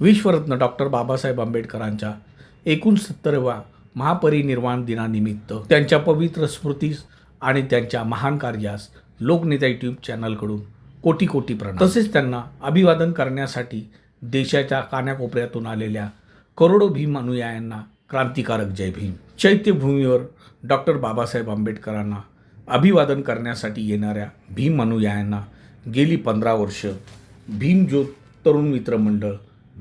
विश्वरत्न doctor Babasaheb आंबेडकरांच्या एकोणसत्तरव्या महापरिनिर्वाण दिनानिमित्त त्यांच्या पवित्र स्मृतीस आणि त्यांच्या महान कार्यास लोकनेता यूट्यूब चॅनलकडून कोटी कोटी प्रणाम. तसेच त्यांना अभिवादन करण्यासाठी देशाच्या कानाकोपऱ्यातून आलेल्या करोडो भीम अनुयायांना क्रांतिकारक जय भीम. चैत्यभूमीवर डॉक्टर बाबासाहेब आंबेडकरांना अभिवादन करण्यासाठी येणाऱ्या भीम अनुयायांना गेली पंधरा वर्ष भीमज्योत तरुण मित्र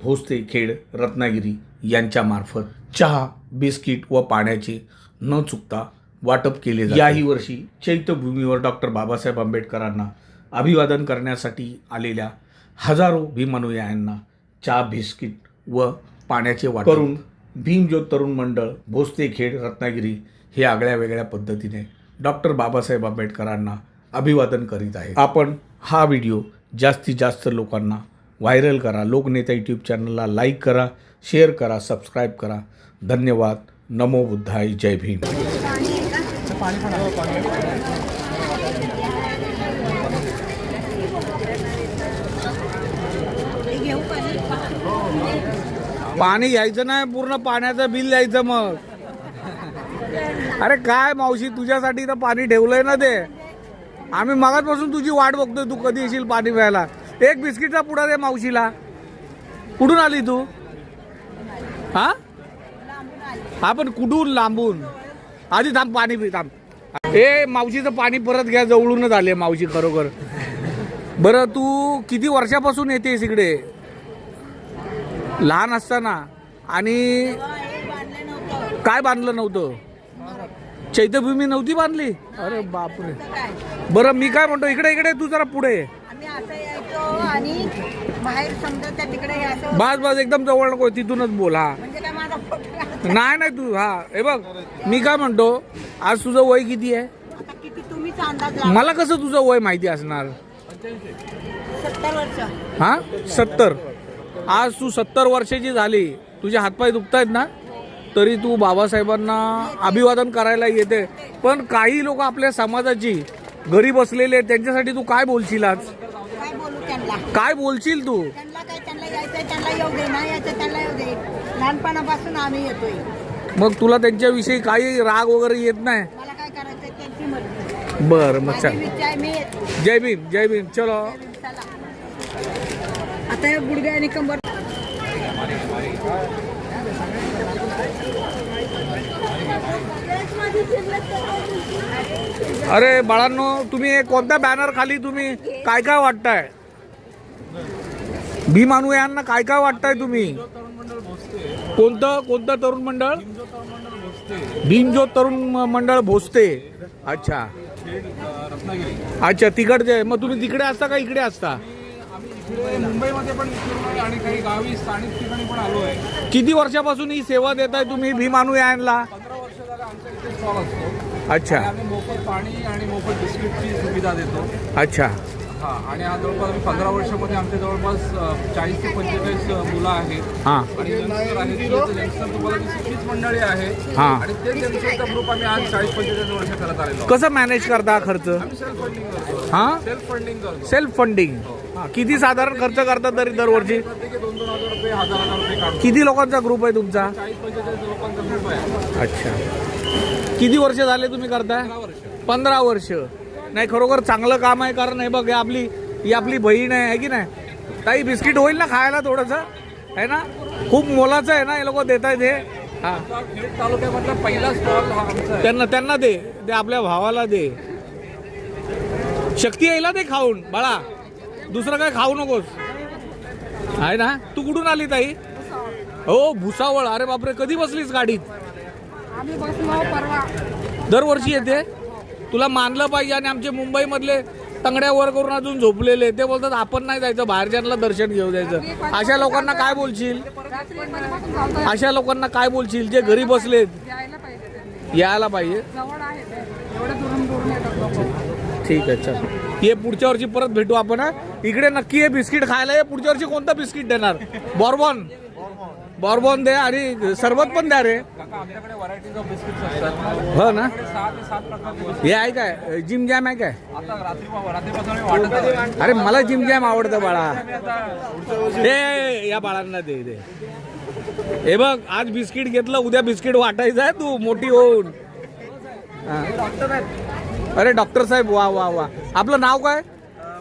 भोसते खेड रत्नागिरी यांच्यामार्फत चहा बिस्किट व पाण्याचे न चुकता वाटप केले. याही वर्षी चैत्यभूमीवर डॉक्टर बाबासाहेब आंबेडकरांना अभिवादन करण्यासाठी आलेल्या हजारो भीम अनुयायांना चहा बिस्किट व पाण्याचे वाटप करून भीमज्योत तरुण मंडळ भोसते खेड रत्नागिरी हे आगळ्या वेगळ्या पद्धतीने डॉक्टर बाबासाहेब आंबेडकरांना अभिवादन करीत आहे आपण हा व्हिडिओ जास्तीत जास्त लोकांना व्हायरल करा. लोकनेता यूट्यूब चॅनलला लाईक करा शेअर करा सबस्क्राईब करा. धन्यवाद. नमो बुद्धाय. जय भीम. पाणी घ्यायचं नाही पूर्ण पाण्याचं बिल द्यायचं मग. अरे काय मावशी तुझ्यासाठी तर पाणी ठेवलंय ना ते. आम्ही मगाचपासून तुझी वाट बघतोय तू कधी येशील पाणी प्यायला? एक बिस्किटचा पुडा दे मावशीला. कुठून आली तू? हा? हा पण कुठून लांबून? आधी थांब पाणी पी थांब. ए मावशीचं पाणी परत घ्या जवळूनच आले मावशी खरोखर. बरं तू किती वर्षापासून येतेस इकडे? लहान असताना. आणि काय बांधलं नव्हतं? चैत्यभूमी नव्हती बांधली? अरे बापरे. बरं मी काय म्हणतो इकडे इकडे तू जरा पुढे. ये. आम्ही असं यायचो आणि बाहेर समजा त्या तिकडे असं बस बस एकदम जवळ नको तिथूनच बोल हा. म्हणजे काय माझा फोटो नाही नाही तू हा. हे बघ मी काय म्हणतो आज तुझं वय किती आहे? आता किती तुम्हीच अंदाज लावा. मला कसं तुझं वय माहिती असणार? सत्तर वर्ष. हा? सत्तर. आज तू सत्तर वर्षाची झाली. तुझे हातपाय दुखतायत ना? तरी तू बाबासाहेबांना अभिवादन करायला येते. पण काही लोक आपल्या समाजाची बसलेले आहेत, त्यांच्यासाठी तू काय बोलशील आज? काय बोलशील तू? त्यांना काय त्यांना यायचंय त्यांना येऊ दे नाही यायचं त्यांना येऊ दे. लहानपणापासून आम्ही येतोय. मग तुला त्यांच्याविषयी काही राग वगैरे येत नाही? मला काय करायचंय त्यांची मर्जी. बरं मग माझी चल. मी येतो. जय भीम जय भीम चलो. चला. आता हे गुडघे आणि कंबर अरे बाळांनो तुम्ही हे कोणत्या बॅनर खाली तुम्ही? काय काय वाटताय? भीम अनुयायांना काय काय वाटताय तुम्ही? कोणतं कोणतं तरुण मंडळ? भीमज्योत तरुण मंडळ भोसते. अच्छा. अच्छा तिकडचे. मग तुम्ही तिकडे असता का इकडे असता? मुंबईमध्ये पण आणि काही गावी स्थानिक ठिकाणी पण आलो आहे. किती वर्षापासून ही सेवा देताय तुम्ही भीम स्टॉल असतो. अच्छा. मोफत पाणी आणि मोफत बिस्किटची सुविधा देतो. अच्छा. हा आणि आज जवळपास आम्ही पंधरा वर्षामध्ये आमच्या जवळपास चाळीस ते पंचेचाळीस मुलं आहेत. हां. आणि यंगस्टर आहेत. यंगस्टर तुम्हाला दिसतील तीच मंडळी आहे हां. आणि तेच यंगस्टरचा ग्रुप आम्ही आज चाळीस पंचेचाळीस वर्ष करत आलेलो आहोत. कसं मॅनेज करता खर्च? आम्ही सेल्फ फंडिंग करतो. हां? सेल्फ फंडिंग करतो सेल्फ फंडिंग किती साधारण खर्च करतात तरी दरवर्षी? प्रत्येकी दोन दोन हजार रुपये हजार हजार रुपये काढतो. किती लोकांचा ग्रुप आहे तुमचा? चाळीस पंचेचाळीस लोकांचा ग्रुप आहे. अच्छा. किती वर्ष झाले तुम्ही करताय? पंधरा वर्ष. नाही खरोखर चांगलं काम आहे कारण हे बघ हे आपली ही आपली बहीण आहे है की नाही? काही बिस्किट होईल ना खायला थोडंसं? आहे ना? खूप मोलाचं आहे ना हे लोक देत आहेत हे. हा. आता खेड तालुक्यामधला पहिला स्टॉल हा आमचा आहे त्यांना त्यांना दे. ते आपल्या भावाला दे. शक्ती येईल ना ते खाऊन बाळा. दुसरं काय खाऊ नकोस. आहे ना? तू कुठून आली ताई? हो भुसावळ. अरे बापरे कधी बसलीस गाडीत? आम्ही बसलो परवा. दरवर्षी येते? तुला मानलं पाहिजे आणि आमचे मुंबईमधले तंगड्या वर करून अजून झोपलेले ते बोलतात आपण नाही जायचं बाहेरच्यांना दर्शन घेऊ द्यायचं अशा लोकांना काय बोलशील? अशा लोकांना काय बोलशील जे घरी बसलेत? यायला पाहिजे ठीक आहे चल. ये पुढच्या वर्षी परत भेटू आपण. इकडे नक्की हे बिस्किट खायला. ये पुढच्या वर्षी कोणतं बिस्किट देणार? बॉर्बॉन. बॉर्बॉन दे आणि सरबत पण द्या रे. काका, आमच्याकडे व्हरायटीज ऑफ बिस्किट्स असतात. हो ना. हे आहे काय? जिम जॅम आहे काय? आता रात्री रात्रीपासून आम्ही वाटत आहे. अरे मला जिम जॅम आवडतं बाळा. हे या बाळांना दे दे. हे बघ आज बिस्किट घेतलं उद्या बिस्किट वाटायचं आहे तू मोठी होऊन. हा. अरे डॉक्टर साहेब वा वा वा. आपलं नाव काय?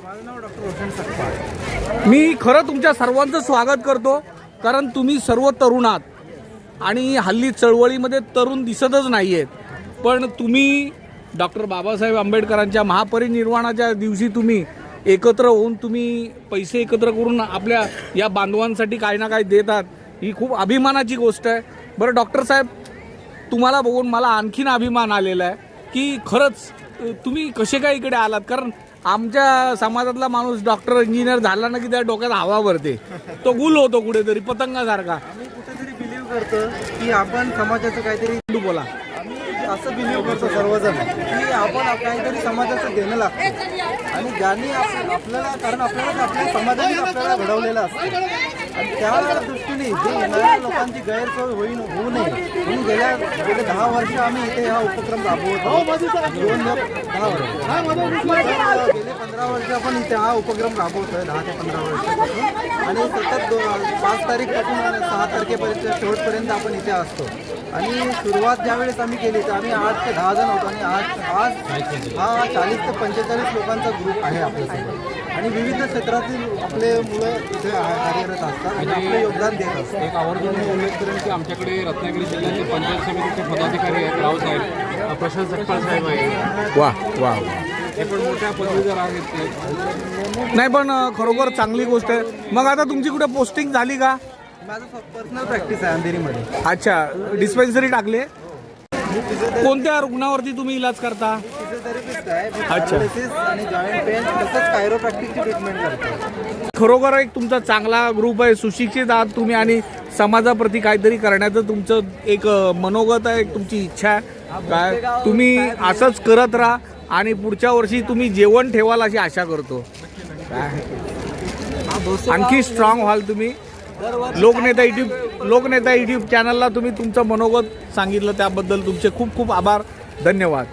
माझं नाव डॉक्टर रोशन सकपाळ मी खरं तुमच्या सर्वांचं स्वागत करतो. कारण तुम्ही सर्व तरुण आहात आणि हल्ली चळवळीमध्ये तरुण दिसतच नाही आहेत पण तुम्ही डॉक्टर बाबासाहेब आंबेडकरांच्या महापरिनिर्वाणाच्या दिवशी तुम्ही एकत्र होऊन तुम्ही पैसे एकत्र करून आपल्या या बांधवांसाठी काही ना काही देतात ही खूप अभिमानाची गोष्ट आहे. बरं डॉक्टर साहेब तुम्हाला बघून मला आणखीन अभिमान आलेला आहे की खरंच तुम्ही कसे काय इकडे आलात? कारण आमच्या समाजातला माणूस डॉक्टर इंजिनियर झाला ना की त्या डोक्यात हवा भरते. तो गुल होतो कुठेतरी पतंगासारखा. आम्ही कुठेतरी बिलीव्ह करतो की आपण समाजाचं काहीतरी तू बोला. असं बिलीव्ह करतो सर्वजण की आपण काहीतरी समाजाचं देणं लागतं. आणि ज्यांनी आप- आपल्याला कारण आपल्याला आपल्या समाजाने आपल्याला घडवलेलं असतं. त्या दृष्टीने जे येणाऱ्या लोकांची गैरसोय होईल होऊ नये. म्हणून गेल्या गेले दहा वर्ष आम्ही इथे हा उपक्रम राबवत. आहोत दोन दहा वर्ष. गेले पंधरा वर्ष आपण इथे हा उपक्रम राबवतोय दहा ते पंधरा वर्षापासून आणि सतत पाच तारीखपासून सहा तारखेपर्यंत शेवटपर्यंत आपण इथे असतो. आणि सुरुवात ज्यावेळेस आम्ही केली तर आम्ही आठ ते दहा जण होतो. आणि आज आज हा चाळीस ते पंचेचाळीस लोकांचा ग्रुप आहे आपल्यासोबत. आणि विविध क्षेत्रातील आपले मुलं इथे कार्यरत असतात आणि आपले योगदान देत असतात. एक आवर्जून मी उल्लेख करेन की आमच्याकडे रत्नागिरी जिल्ह्याचे पंचायत समितीचे पदाधिकारी आहेत रावसाहेब प्रशांत सकपाळ साहेब आहे वा वा ते पण मोठ्या पदवीधर आहेत ते. नाही पण खरोखर चांगली गोष्ट आहे. मग आता तुमची कुठे पोस्टिंग झाली का? माझं पर्सनल प्रॅक्टिस आहे अंधेरीमध्ये. अच्छा डिस्पेन्सरी टाकले कोणत्या रुग्णावरती तुम्ही इलाज करता? आहे अच्छा. पॅरालिसिस आणि जॉईंट पेन तसंच कायरोप्रॅक्टिसची ट्रीटमेंट करतो खरोखर एक तुमचा चांगला ग्रुप आहे सुशिक्षित आहात तुम्ही आणि समाजाप्रती काहीतरी करण्याचं तुमचं एक अ, मनोगत आहे एक तुमची इच्छा आहे. काय? तुम्ही असंच करत राहा आणि पुढच्या वर्षी तुम्ही जेवण ठेवाल अशी आशा करतो. काय? आणखी स्ट्रॉंग व्हाल तुम्ही. लोकनेता युट्यूब लोकनेता युट्यूब चॅनलला तुम्ही तुमचं मनोगत सांगितलं त्याबद्दल तुमचे खूप खूप आभार. धन्यवाद.